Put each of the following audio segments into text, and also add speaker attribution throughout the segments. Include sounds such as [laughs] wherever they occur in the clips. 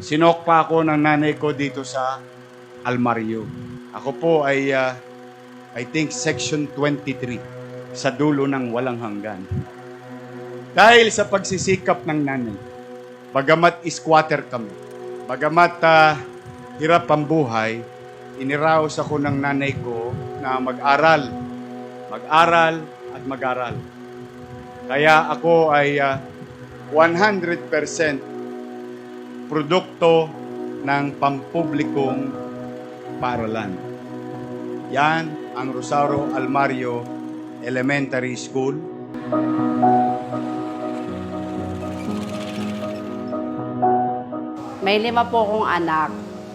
Speaker 1: Sinok pa ako ng nanay ko dito sa Almario. Ako po ay, ah, I think, section 23 sa dulo ng walang hanggan. Dahil sa pagsisikap ng nanay, bagamat squatter kami, bagamat ah, hirap ang buhay, iniraos ako ng nanay ko na mag-aral, mag-aral at mag-aral. Kaya ako ay ah, 100% produkto ng pampublikong paaralan. Yan ang Rosario Almario Elementary School.
Speaker 2: May lima po akong anak.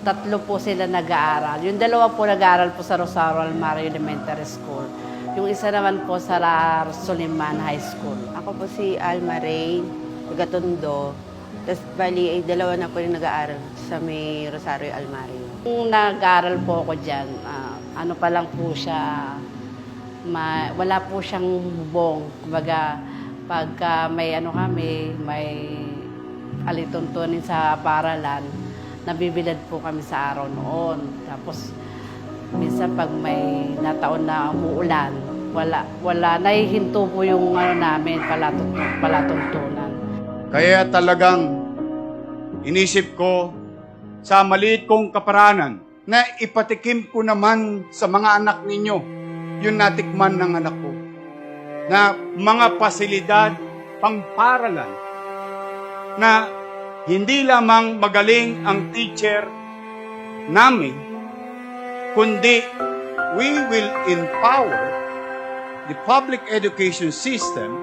Speaker 2: Tatlo po sila nag-aaral. Yung dalawa po nag-aaral po sa Rosario Almario Elementary School. Yung isa naman po sa La Soliman High School.
Speaker 3: Ako po si Alma Ray, Gatondo. Tapos bali, ay dalawa na po yung nag-aaral sa may Rosario Almario.
Speaker 2: Nung nag-aaral po ako dyan, ah, ano pa lang po siya, ma- wala po siyang bubong. Kumbaga, pagka may ano kami, may alituntunin sa paralan, nabibilad po kami sa araw noon. Tapos, minsan pag may nataon na umuulan, wala, wala, nahihinto po yung ano namin, palatun, palatuntunan.
Speaker 1: Kaya talagang inisip ko sa maliit kong kaparanan na ipatikim ko naman sa mga anak ninyo. Yung natikman ng anak ko. Na mga pasilidad pangparalan. Na hindi lamang magaling ang teacher namin, kundi we will empower the public education system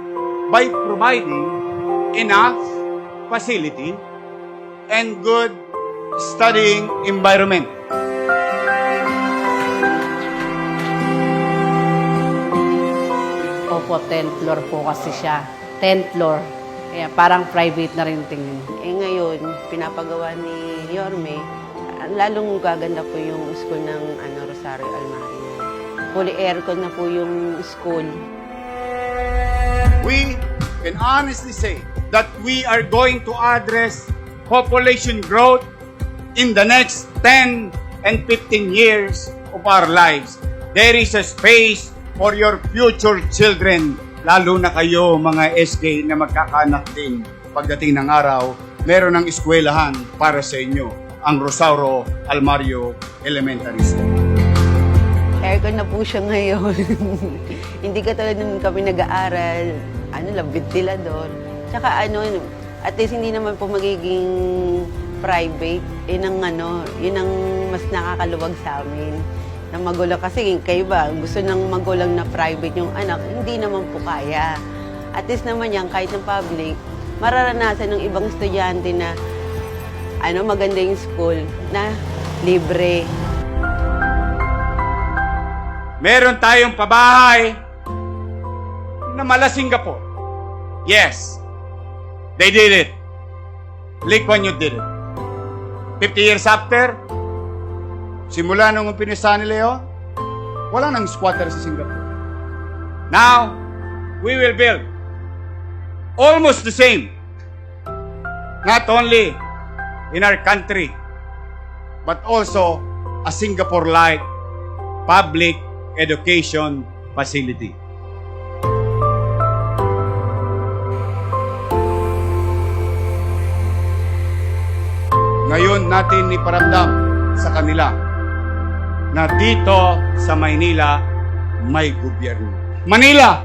Speaker 1: by providing enough facility and good studying environment.
Speaker 2: Opo, 10th floor po kasi siya. 10th floor. Kaya parang private na rin tingin.
Speaker 3: Eh ngayon, pinapagawa ni Yorme, lalong gaganda po yung school ng ano, Rosario Almario. Fully aircon na po yung school.
Speaker 1: We can honestly say that we are going to address population growth in the next 10 and 15 years of our lives. There is a space for your future children, lalo na kayo mga SK na magkakanak din pagdating ng araw, meron ng eskwelahan para sa inyo, ang Rosauro Almario Elementary School.
Speaker 3: Aircon na po siya ngayon. [laughs] Hindi ka talaga nung kami nag-aaral, ano lang, ventilador. Tsaka ano, at least hindi naman po magiging private. Yun ang ano, yun ang mas nakakaluwag sa amin. Na magulang kasi kayo ba, gusto ng magulang na private yung anak, hindi naman po kaya. At least naman yan, kahit ng public, mararanasan ng ibang estudyante na ano, maganda yung school na libre.
Speaker 1: Meron tayong pabahay na mala Singapore. Yes, they did it. Lee Kuan Yew did it. 50 years after, simula nung pinisa ni Leo, wala nang squatter sa Singapore. Now, we will build almost the same. Not only in our country, but also a Singapore-like public education facility. Ngayon natin iparamdam sa kanila na dito sa Maynila may gobyerno. Manila,